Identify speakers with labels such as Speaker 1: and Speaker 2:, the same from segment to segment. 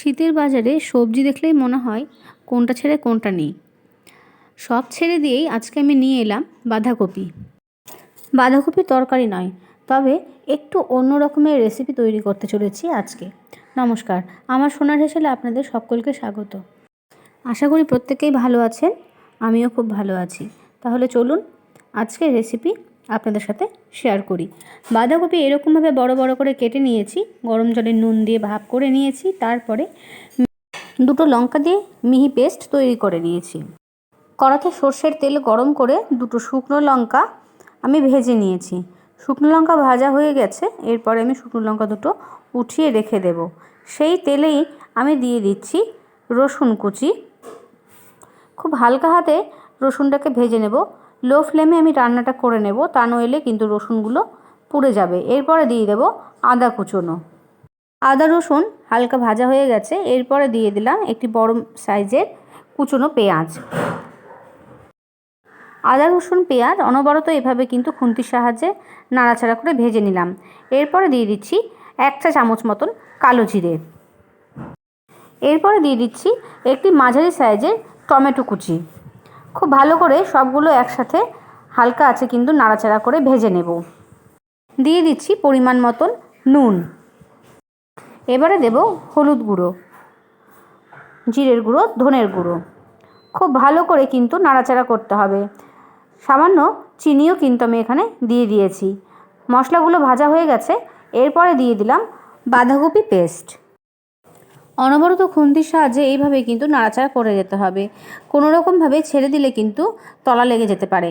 Speaker 1: শীতের বাজারে সবজি দেখলেই মনে হয় কোনটা ছেড়ে কোনটা নেই। সব ছেড়ে দিয়েই আজকে আমি নিয়ে এলাম বাঁধাকপি। বাঁধাকপি তরকারি নয়, তবে একটু অন্য রকমের রেসিপি তৈরি করতে চলেছি আজকে। নমস্কার, আমার সোনার হেসেলে আপনাদের সকলকে স্বাগত। আশা করি প্রত্যেকেই ভালো আছেন, আমিও খুব ভালো আছি। তাহলে চলুন আজকে রেসিপি আপনাদের সাথে শেয়ার করি। বাঁধাকপি এরকমভাবে বড় বড় করে কেটে নিয়েছি, গরম জলে নুন দিয়ে ভাপ করে নিয়েছি, তারপরে দুটো লঙ্কা দিয়ে মিহি পেস্ট তৈরি করে নিয়েছি। কড়াতে সর্ষের তেল গরম করে দুটো শুকনো লঙ্কা আমি ভেজে নিয়েছি। শুকনো লঙ্কা ভাজা হয়ে গেছে, এরপরে আমি শুকনো লঙ্কা দুটো উঠিয়ে রেখে দেব। সেই তেলেই আমি দিয়ে দিচ্ছি রসুন কুচি। খুব হালকা হাতে রসুনটাকে ভেজে নেব। লো ফ্লেমে আমি রান্নাটা করে নেব, তা নইলে কিন্তু রসুনগুলো পুড়ে যাবে। এরপরে দিয়ে দেব আদা কুচোনো। আদা রসুন হালকা ভাজা হয়ে গেছে, এরপরে দিয়ে দিলাম একটি বড় সাইজের কুচোনো পেঁয়াজ। আদা রসুন পেঁয়াজ অনবরত এভাবে কিন্তু খুন্তির সাহায্যে নাড়াচাড়া করে ভেজে নিলাম। এরপরে দিয়ে দিচ্ছি এক চা চামচ মতন কালো জিরে। এরপরে দিয়ে দিচ্ছি একটি মাঝারি সাইজের টমেটো কুচি। খুব ভালো করে সবগুলো একসাথে হালকা আছে কিন্তু নাড়াচাড়া করে ভেজে নেব। দিয়ে দিচ্ছি পরিমাণ মতন নুন। এবারে দেব হলুদ গুঁড়ো, জিরের গুঁড়ো, ধনের গুঁড়ো। খুব ভালো করে কিন্তু নাড়াচাড়া করতে হবে। সামান্য চিনিও কিন্তু আমি এখানে দিয়ে দিয়েছি। মশলাগুলো ভাজা হয়ে গেছে, এরপরে দিয়ে দিলাম বাঁধাকপি পেস্ট। অনবরত খুন্তির সাহায্যে এইভাবে কিন্তু নাড়াচাড়া করে যেতে হবে। কোনো রকমভাবে ছেড়ে দিলে কিন্তু তলা লেগে যেতে পারে।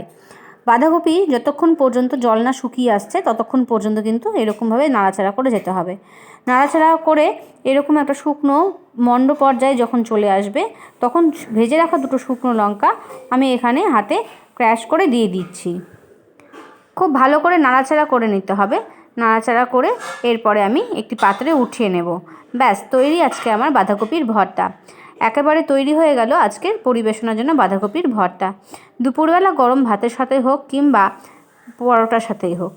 Speaker 1: বাঁধাকপি যতক্ষণ পর্যন্ত জল না শুকিয়ে আসছে, ততক্ষণ পর্যন্ত কিন্তু এরকমভাবে নাড়াচাড়া করে যেতে হবে। নাড়াচাড়া করে এরকম একটা শুকনো মণ্ড পর্যায়ে যখন চলে আসবে, তখন ভেজে রাখা দুটো শুকনো লঙ্কা আমি এখানে হাতে ক্র্যাশ করে দিয়ে দিচ্ছি। খুব ভালো করে নাড়াচাড়া করে নিতে হবে। নাড়াচাড়া করে এরপরে আমি একটি পাত্রে উঠিয়ে নেব। ব্যাস, তৈরি আজকে আমার বাঁধাকপির ভর্তা। একেবারে তৈরি হয়ে গেল আজকের পরিবেশনার জন্য বাঁধাকপির ভর্তা। দুপুরবেলা গরম ভাতের সাথে হোক কিংবা পরোটার সাথেই হোক,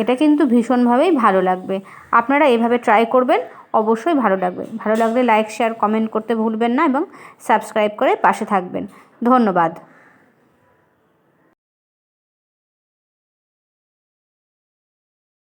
Speaker 1: এটা কিন্তু ভীষণভাবেই ভালো লাগবে। আপনারা এভাবে ট্রাই করবেন, অবশ্যই ভালো লাগবে। ভালো লাগলে লাইক শেয়ার কমেন্ট করতে ভুলবেন না এবং সাবস্ক্রাইব করে পাশে থাকবেন। ধন্যবাদ।